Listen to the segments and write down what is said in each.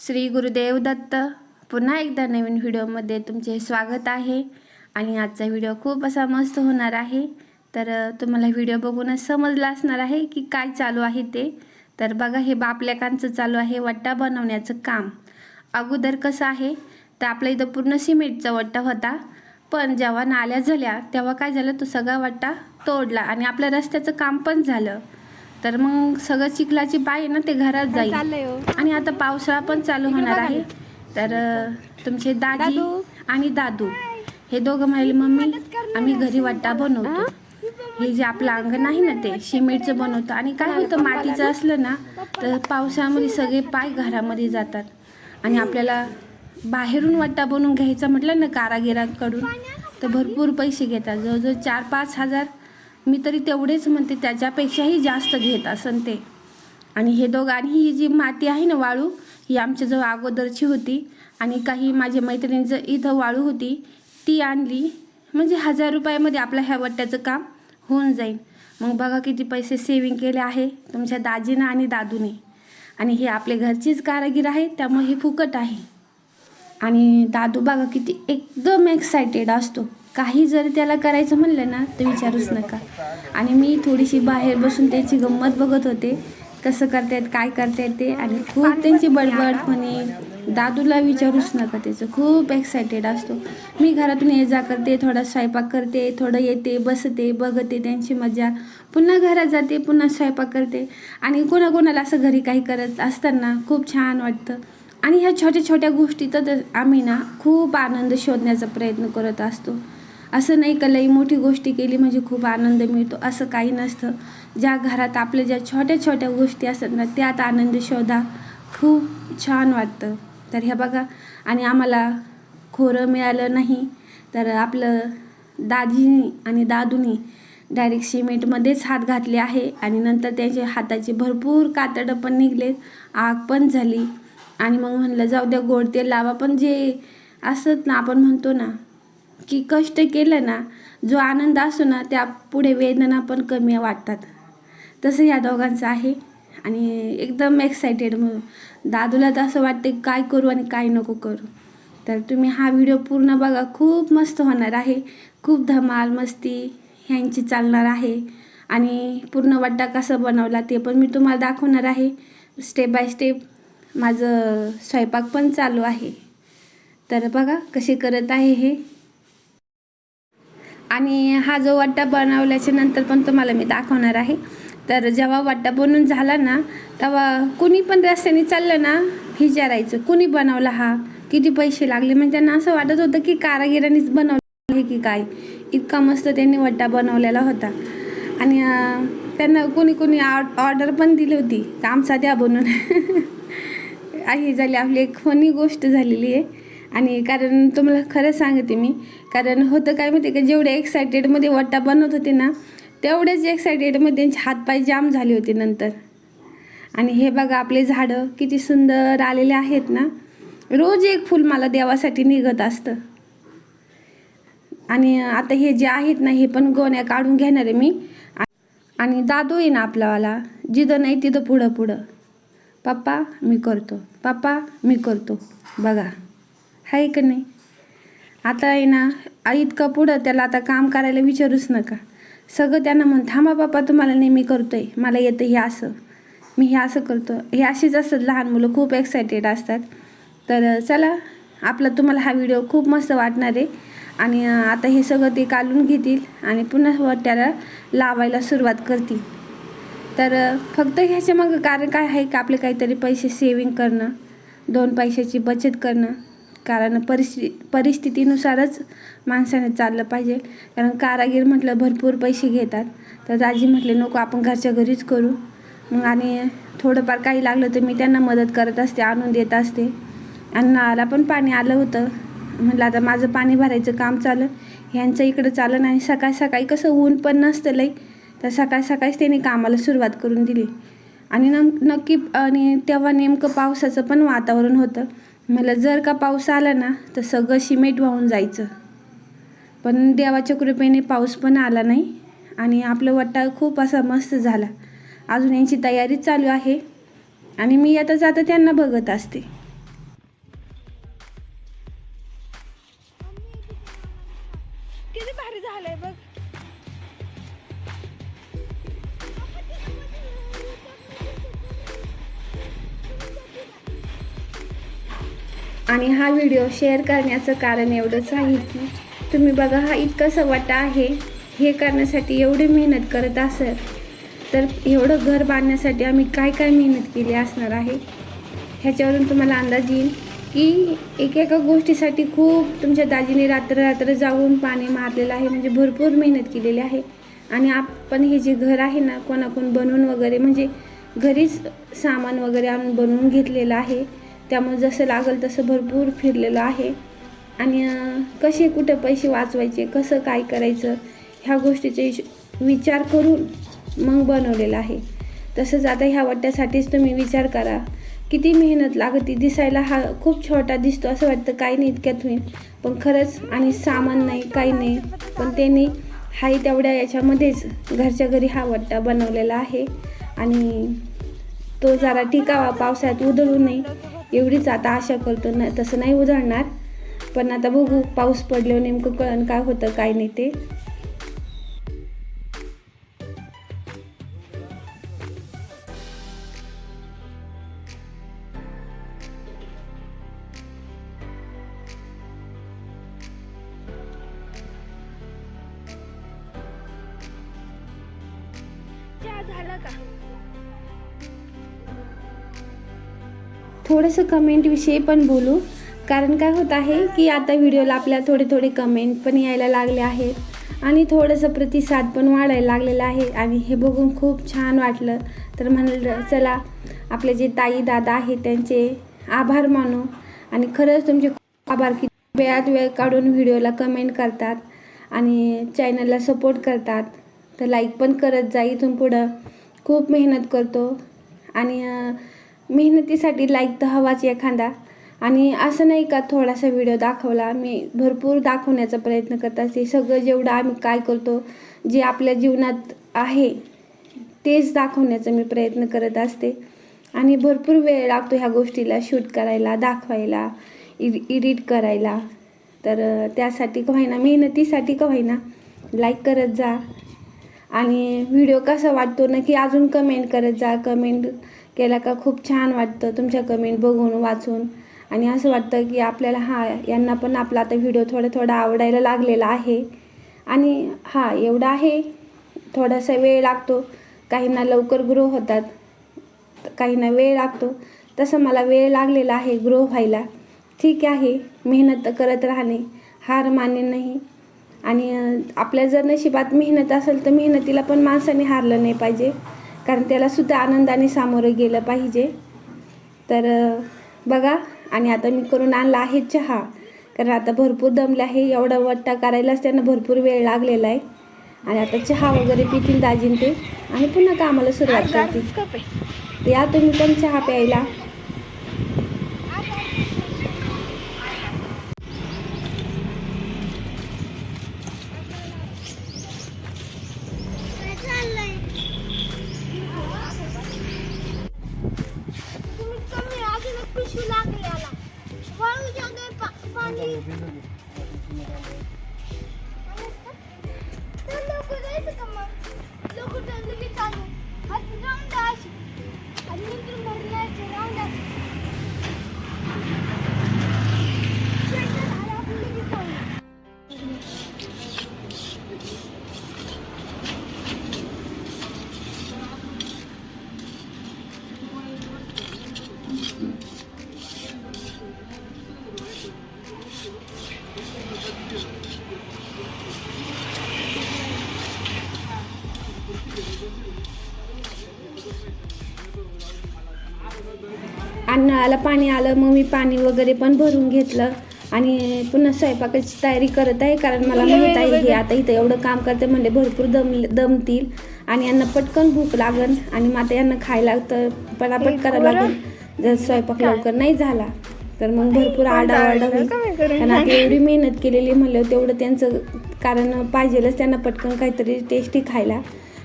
श्री गुरुदेव दत्त. पुन्हा एकदा नवीन व्हिडिओमध्ये तुमचे स्वागत आहे. आणि आजचा व्हिडिओ खूप असा मस्त होणार आहे. तर तुम्हाला व्हिडिओ बघूनच समजला असणार आहे की काय चालू आहे ते. तर बघा हे बापलेकांचं चालू आहे वट्टा बनवण्याचं काम. अगोदर कसं आहे तर आपल्या इथं पूर्ण सिमेंटचा वट्टा होता. पण जेव्हा नाल्या झाल्या तेव्हा काय झालं तो सगळा वट्टा तोडला आणि आपल्या रस्त्याचं काम पण झालं. तर मग सगळं चिखलाची पाय आहे ना ते घरात जाईल. हो. आणि आता पावसाळा पण चालू होणार आहे. तर तुमचे दादी. आणि दादू हे दोघं म्हणाले मम्मी आम्ही घरी वाटा बनवतो. हे? जे आपलं अंगण आहे ना ते सिमेंटचं बनवतो. आणि काय होतं मातीचं असलं ना तर पावसाळ्यामध्ये सगळे पाय घरामध्ये जातात. आणि आपल्याला बाहेरून वाटा बनवून घ्यायचा म्हटलं ना कारागिरांकडून तर भरपूर पैसे घेतात. जवळजवळ चार पाच हजार मी तरी तेवढेच म्हणते त्याच्यापेक्षाही जास्त घेत असन ते. आणि हे दोघांनी आणि ही जी माती आहे ना वाळू ही आमच्याजवळ अगोदरची होती. आणि काही माझ्या मैत्रिणींचं इथं वाळू होती ती आणली. म्हणजे हजार रुपयामध्ये आपलं ह्या वट्ट्याचं काम होऊन जाईल मग बघा किती पैसे सेविंग केले आहे तुमच्या दाजीनं आणि दादूने. आणि हे आपले घरचीच कारागीर आहे त्यामुळे हे फुकट आहे. आणि दादू बघा किती एकदम एक्सायटेड असतो. काही जर त्याला करायचं म्हणलं ना तर विचारूच नका. आणि मी थोडीशी बाहेर बसून त्याची गंमत बघत होते कसं करतायत काय करतायत ते. आणि खूप त्यांची बडबडपणे दादूला विचारूच नका त्याचं. खूप एक्सायटेड असतो. मी घरातून ये जा करते थोडा स्वयंपाक करते थोडं येते बसते बघते त्यांची मजा. पुन्हा घरात जाते पुन्हा स्वयंपाक करते. आणि कोणाकोणाला असं घरी काही करत असताना खूप छान वाटतं. आणि ह्या छोट्या छोट्या गोष्टीतच आम्ही ना खूप आनंद शोधण्याचा प्रयत्न करत असतो. असं नाही का लई मोठी गोष्टी केली म्हणजे खूप आनंद मिळतो. असं काही नसतं. ज्या घरात आपल्या ज्या छोट्या छोट्या गोष्टी असतात ना त्यात आनंद शोधा. खूप छान वाटतं. तर हे बघा आणि आम्हाला खोरं मिळालं नाही तर आपलं दादीनी आणि दादूनी डायरेक्ट सिमेंटमध्येच हात घातले आहे आणि नंतर त्यांचे हाताचे भरपूर कातडं पण निघलेत. आग पण झाली. आणि मग म्हणलं जाऊ द्या गोड तेल लावा. पण जे असत ना आपण म्हणतो ना की कष्ट केलं ना जो आनंद असतो ना त्या पुढे वेदना पण कमी वाटतात. तसं या दोघांचं आहे. आणि एकदम एक्सायटेड मग दादूला तर असं वाटते काय करू आणि काय नको करू? तर तुम्ही हा व्हिडिओ पूर्ण बघा. खूप मस्त होणार आहे. खूप धमाल मस्ती ह्यांची चालणार आहे. आणि पूर्ण वड्डा कसा बनवला ते पण मी तुम्हाला दाखवणार आहे. स्टेप बाय स्टेप माझं स्वयंपाक पण चालू आहे. तर बघा कसे करत आहे हे. आणि हा जो वड्डा बनवल्याच्या नंतर पण तुम्हाला मी दाखवणार आहे. तर जेव्हा वड्डा बनवून झाला ना तेव्हा कुणी पण रस्त्याने चाललं ना विचारायचं कुणी बनवला हा? किती पैसे लागले? म्हणजे त्यांना असं वाटत होतं की कारागिरांनीच बनवलं आहे की काय? इतका मस्त त्यांनी वड्डा बनवलेला होता. आणि त्यांना कोणी कोणी ऑर्डर पण दिली होती. आमचा द्या बनून. आहे झाली आपली एक फनी गोष्ट झालेली आहे. आणि कारण तुम्हाला खरं सांगते मी कारण होतं काय माहिती का जेवढे एक्सायटेडमध्ये वट्टा बनवत होते ना तेवढेच एक्सायटेडमध्ये त्यांचे हातपाय जाम झाले होते नंतर. आणि हे बघा आपले झाडं किती सुंदर आलेले आहेत ना रोज एक फूल मला देवासाठी निघत असतं. आणि आता हे जे आहेत ना हे पण गोण्या काढून घेणार आहे मी. आणि दादू आहे ना आपलावाला जिथं नाही तिथं पुढं पुढं. पप्पा मी करतो. पप्पा मी करतो. बघा. आहे का नाही? आता आहे ना इतकं पुढं त्याला आता काम करायला विचारूच नका. सगळं त्यांना म्हण थांबा बापा तुम्हाला नेहमी करतो आहे मला येतं हे असं. मी हे असं करतो. हे असेच असतात लहान मुलं खूप एक्सायटेड असतात. तर चला आपला तुम्हाला हा व्हिडिओ खूप मस्त वाटणार आहे. आणि आता हे सगळं ते काढून घेतील आणि पुन्हा त्याला लावायला सुरुवात करतील. तर फक्त ह्याच्या मग कारण काय आहे का? आपले काहीतरी पैसे सेविंग करणं दोन पैशाची बचत करणं कारण परिस्थिती परिस्थितीनुसारच माणसाने चाललं पाहिजे. कारण कारागीर म्हटलं भरपूर पैसे घेतात. तर दाजी म्हटले नको आपण घरच्या घरीच करू. मग आणि थोडंफार काही लागलं तर मी त्यांना मदत करत असते आणून देत असते. आणि नळाला पण पाणी आलं होतं. म्हटलं आता माझं पाणी भरायचं काम चालं ह्यांचं इकडं चालन आणि सकाळ सकाळी कसं ऊन पण नसतं लई. तर सकाळ सकाळीच त्यांनी कामाला सुरुवात करून दिली. आणि न नक्की आणि तेव्हा नेमकं पावसाचं पण वातावरण होतं. मला जर का पाऊस आला ना तर सगळं सिमेंट वाहून जायचं. पण देवाच्या कृपेने पाऊस पण आला नाही आणि आपलं वट्टा खूप असा मस्त झाला. अजून यांची तयारी चालू आहे आणि मी आता जाता त्यांना बघत असते. आणि हा व्हिडिओ शेअर करण्याचं कारण एवढंच आहे की तुम्ही बघा हा इतका सवाटा आहे. हे करण्यासाठी एवढी मेहनत करत असेल तर एवढं घर बांधण्यासाठी आम्ही काय काय मेहनत केली असणार आहे? ह्याच्यावरून तुम्हाला अंदाज येईल की एक एका गोष्टीसाठी खूप तुमच्या दाजीने रात्र रात्र जाऊन पाणी मारलेलं आहे म्हणजे भरपूर मेहनत केलेली आहे. आणि आपण हे जे घर आहे ना कोणाकडून बनवून वगैरे म्हणजे घरीच सामान वगैरे आणून बनवून घेतलेलं आहे. त्यामुळे जसं लागेल तसं भरपूर फिरलेलं आहे. आणि कसे कुठं पैसे वाचवायचे कसं काय करायचं ह्या गोष्टीचे विचार करून मग बनवलेलं आहे. तसंच आता ह्या वाट्यासाठीच तुम्ही विचार करा किती मेहनत लागते दिसायला हा खूप छोटा दिसतो असं वाटतं काही नाही इतक्यात होईल. पण खरंच आणि सामान नाही काही नाही पण त्यांनी हाही तेवढ्या याच्यामध्येच घरच्या घरी हा वट्टा बनवलेला आहे. आणि तो जरा टिकावा पावसाळ्यात उधळू नये एवढीच आता आशा करतो ना तसं नाही उधळणार पण आता बघू पाऊस पडल्यावर नेमकं कळण काय होतं काय नाही ते. थोडंसं कमेंटविषयी पण बोलू. कारण काय होत आहे की आता व्हिडिओला आपल्या थोडे थोडे कमेंट पण यायला लागले आहेत. आणि थोडंसं प्रतिसाद पण वाढायला लागलेला आहे. आणि हे बघून खूप छान वाटलं. तर म्हणलं चला आपले जे ताई दादा आहेत त्यांचे आभार मानू. आणि खरंच तुमचे खूप आभार की वेळात वेळ काढून व्हिडिओला कमेंट करतात. आणि चॅनलला सपोर्ट करतात. तर लाईक पण करत जा इथून पुढं खूप मेहनत करतो. आणि मेहनतीसाठी लाईक तर हवाच एखादा. आणि असं नाही का थोडासा व्हिडिओ दाखवला. मी भरपूर दाखवण्याचा प्रयत्न करत असते. सगळं जेवढं आम्ही काय करतो जे आपल्या जीवनात आहे तेच दाखवण्याचा मी प्रयत्न करत असते. आणि भरपूर वेळ लागतो ह्या गोष्टीला शूट करायला दाखवायला एडिट करायला. तर त्यासाठी का व्हायना मेहनतीसाठी का होईना लाईक करत जा. आणि व्हिडिओ कसा वाटतो नक्की अजून कमेंट करत जा. कमेंट केला का खूप छान वाटतं तुमच्या कमेंट बघून वाचून. आणि असं वाटतं की आपल्याला हा यांना पण आपला आता व्हिडिओ थोडा थोडा आवडायला लागलेला आहे. आणि हा एवढा आहे. थोडासा वेळ लागतो. काहींना लवकर ग्रो होतात. काहींना वेळ लागतो. तसं मला वेळ लागलेला आहे ग्रो व्हायला. ठीक आहे. मेहनत करत राहणे. हार मान्य नाही. आणि आपल्या जर नशिबात मेहनत असेल तर मेहनतीला पण माणसाने हारलं नाही पाहिजे. कारण त्याला सुद्धा आनंदाने सामोरं गेलं पाहिजे. तर बघा आणि आता मी करून आणला आहे चहा. कारण आता भरपूर दमले आहे एवढा वट्टा करायलाच त्यांना भरपूर वेळ लागलेला आहे. आणि आता चहा वगैरे पितील दाजीन ते आणि पुन्हा कामाला सुरुवात करतील. या तुम्ही पण चहा प्यायला. नळाला पाणी आलं मग मी पाणी वगैरे पण भरून घेतलं. आणि पुन्हा स्वयंपाकाची तयारी करत आहे कारण मला माहीत आहे हे आता इथं एवढं काम करते म्हणजे भरपूर दम दमतील. आणि यांना पटकन भूक लागन. आणि मग आता यांना खायला तर पटापट करावं लागेल. जर स्वयंपाक लवकर नाही झाला तर मग भरपूर आडावाडा होईल. कारण आता एवढी मेहनत केलेली म्हणलं तेवढं त्यांचं कारण पाहिजेलच त्यांना पटकन काहीतरी टेस्टी खायला.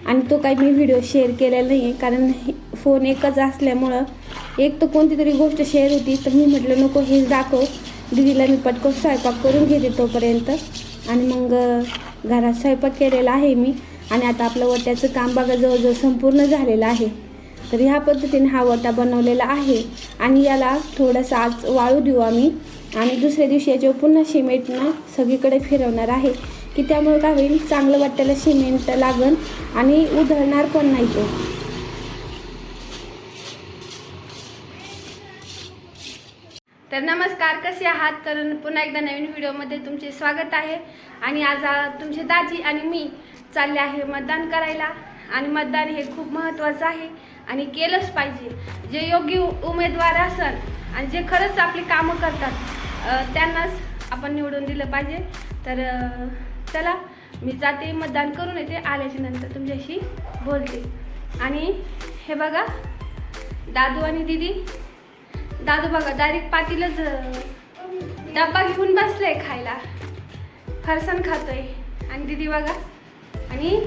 आणि तो काही मी व्हिडिओ शेअर केलेला नाही आहे कारण फोन एकच असल्यामुळं एक तर कोणती तरी गोष्ट शेअर होती तर मी म्हटलं नको हेच दाखव. दीदीला मी पटकन स्वयंपाक करून घेते तोपर्यंत. आणि मग घरात स्वयंपाक केलेला आहे मी. आणि आता आपलं वट्याचं काम बघा जवळजवळ संपूर्ण झालेलं आहे. तर ह्या पद्धतीने हा वटा बनवलेला आहे. आणि याला थोडंसं आज वाळू देऊ आम्ही. आणि दुसऱ्या दिवशी याच्यावर पुन्हा सिमेंटनं सगळीकडे फिरवणार आहे. की त्यामुळे काय होईल? चांगलं वाटायला सिमेंट लागन आणि उधळणार पण नाही तो. तर नमस्कार कसे आहात? तर पुन्हा एकदा नवीन व्हिडिओमध्ये तुमचे स्वागत आहे. आणि आज तुमचे दाजी आणि मी चालले आहे मतदान करायला. आणि मतदान हे खूप महत्त्वाचं आहे. आणि केलंच पाहिजे. जे योग्य उ- उमेदवार असन आणि जे खरंच आपली कामं करतात त्यांनाच आपण निवडून दिलं पाहिजे. तर चला मी जाते मतदान करून येते. आल्याच्यानंतर तुमच्याशी बोलते. आणि हे बघा दादू आणि दिदी. दादू बघा डायरेक्ट पातीलच डब्बा घेऊन बसलाय खायला. फरसाण खातोय. आणि दिदी बघा. आणि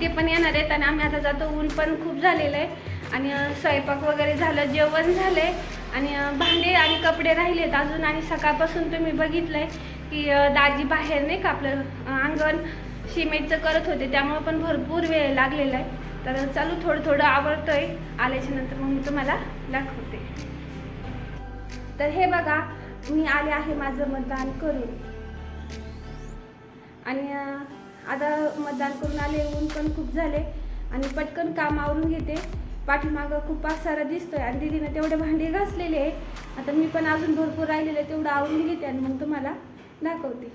ते पण येणार आहेत आणि आम्ही आता जातो. ऊन पण खूप झालेलं आहे. आणि स्वयंपाक वगैरे झालं जेवण झालं आहे आणि भांडे आणि कपडे राहिलेत अजून. आणि सकाळपासून तुम्ही बघितलंय की दाजी बाहेर नाही का आपलं अंगण सिमेंटचं करत होते. त्यामुळं पण भरपूर वेळ लागलेला आहे. तर चालू थोडं थोडं आवडतंय. आल्याच्यानंतर मग मी तुम्हाला दाखवते. तर हे बघा मी आले आहे माझं मतदान करून. आणि आता मतदान करून आले ऊन पण खूप झाले आणि पटकन काम आवरून घेते. पाठीमागं खूप सारा दिसतोय आणि दिदीनं तेवढे भांडे घासलेले आहे आता मी पण अजून भरपूर राहिलेले तेवढं आवरून घेते आणि मग तुम्हाला दाखवते.